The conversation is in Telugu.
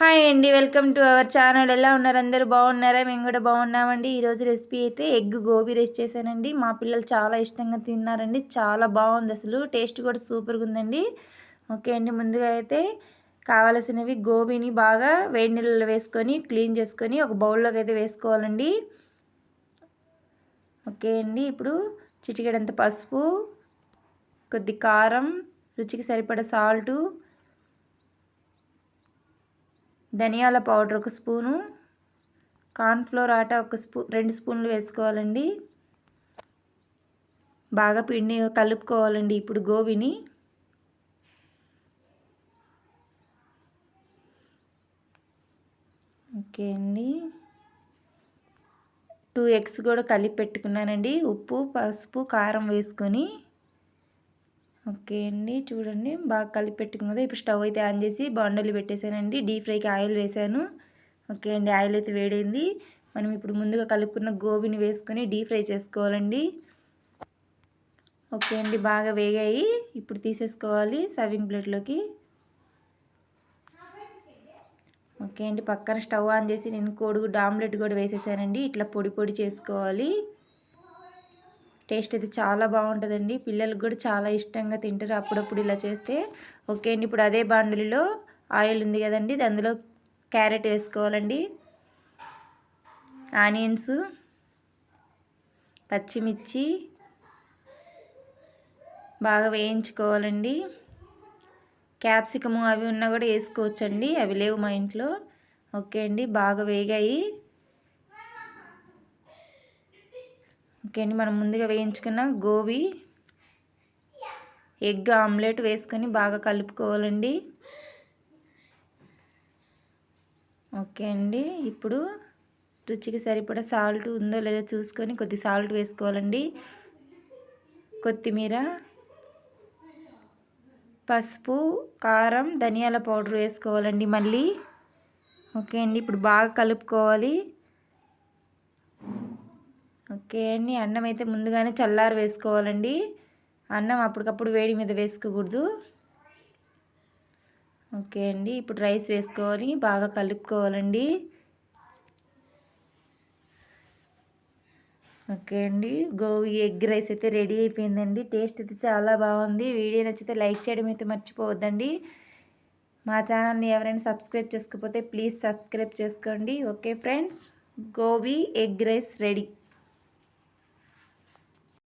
హాయ్ అండి వెల్కమ్ టు అవర్ ఛానల్ ఎలా ఉన్నారు అందరూ? బాగున్నారా? మేము కూడా బాగున్నామండి. ఈరోజు రెసిపీ అయితే ఎగ్ గోబీ రైస్ చేశానండి. మా పిల్లలు చాలా ఇష్టంగా తిన్నారండి. చాలా బాగుంది అసలు. టేస్ట్ కూడా సూపర్గా ఉందండి. ఓకే అండి. ముందుగా అయితే కావలసినవి గోబీని బాగా వేడి నీళ్ళలో వేసుకొని క్లీన్ చేసుకొని ఒక బౌల్లోకి అయితే వేసుకోవాలండి. ఓకే అండి. ఇప్పుడు చిటికెడంత పసుపు కొద్ది కారం రుచికి సరిపడ సాల్టు ధనియాల పౌడర్ ఒక స్పూను కార్న్ఫ్లోర్ ఆట ఒక స్పూ రెండు స్పూన్లు వేసుకోవాలండి. బాగా పిండి కలుపుకోవాలండి ఇప్పుడు గోబీని. ఓకే అండి. టూ ఎగ్స్ కూడా కలిపి పెట్టుకున్నానండి. ఉప్పు పసుపు కారం వేసుకొని ఓకే అండి. చూడండి బాగా కలిపి పెట్టుకున్నది ఇప్పుడు స్టవ్ అయితే ఆన్ చేసి బాండలు పెట్టేశానండి. డీప్ ఫ్రైకి ఆయిల్ వేసాను ఓకే అండి ఆయిల్ అయితే వేడైంది. మనం ఇప్పుడు ముందుగా కలుపుకున్న గోబీని వేసుకొని డీప్ ఫ్రై చేసుకోవాలండి. ఓకే అండి బాగా వేగాయి. ఇప్పుడు తీసేసుకోవాలి సర్వింగ్ ప్లేట్లోకి. ఓకే అండి పక్కన స్టవ్ ఆన్ చేసి నేను కోడిగుడ్డు ఆమ్లెట్ కూడా వేసేసానండి. ఇట్లా పొడి పొడి చేసుకోవాలి. టేస్ట్ అయితే చాలా బాగుంటుందండి. పిల్లలకు కూడా చాలా ఇష్టంగా తింటారు. అప్పుడప్పుడు ఇలా చేస్తే ఓకే అండి. ఇప్పుడు అదే బాండులిలో ఆయిల్ ఉంది కదండి. అందులో క్యారెట్ వేసుకోవాలండి. ఆనియన్స్ పచ్చిమిర్చి బాగా వేయించుకోవాలండి. క్యాప్సికము అవి ఉన్నా కూడా వేసుకోవచ్చండి. అవి లేవు మా ఇంట్లో. ఓకే అండి. బాగా వేగాయి. ఓకే అండి మనం ముందుగా వేయించుకున్న గోబీ ఎగ్ ఆమ్లెట్ వేసుకొని బాగా కలుపుకోవాలండి. ఓకే అండి. ఇప్పుడు రుచికి సరిపడా సాల్ట్ ఉందో లేదో చూసుకొని కొద్ది సాల్ట్ వేసుకోవాలండి. కొత్తిమీర పసుపు కారం ధనియాల పౌడర్ వేసుకోవాలండి మళ్ళీ. ఓకే అండి. ఇప్పుడు బాగా కలుపుకోవాలి. ఓకే అండి. అన్నం అయితే ముందుగానే చల్లారి వేసుకోవాలండి. అన్నం అప్పటికప్పుడు వేడి మీద వేసుకోకూడదు. ఓకే అండి. ఇప్పుడు రైస్ వేసుకోవాలి బాగా కలుపుకోవాలండి. ఓకే అండి. గోవి ఎగ్ రైస్ అయితే రెడీ అయిపోయిందండి. టేస్ట్ అయితే చాలా బాగుంది. వీడియో నచ్చితే లైక్ చేయడం అయితే మర్చిపోవద్దండి. మా ఛానల్ని ఎవరైనా సబ్స్క్రైబ్ చేసుకోకపోతే ప్లీజ్ సబ్స్క్రైబ్ చేసుకోండి. Okay friends gobi egg rice ready.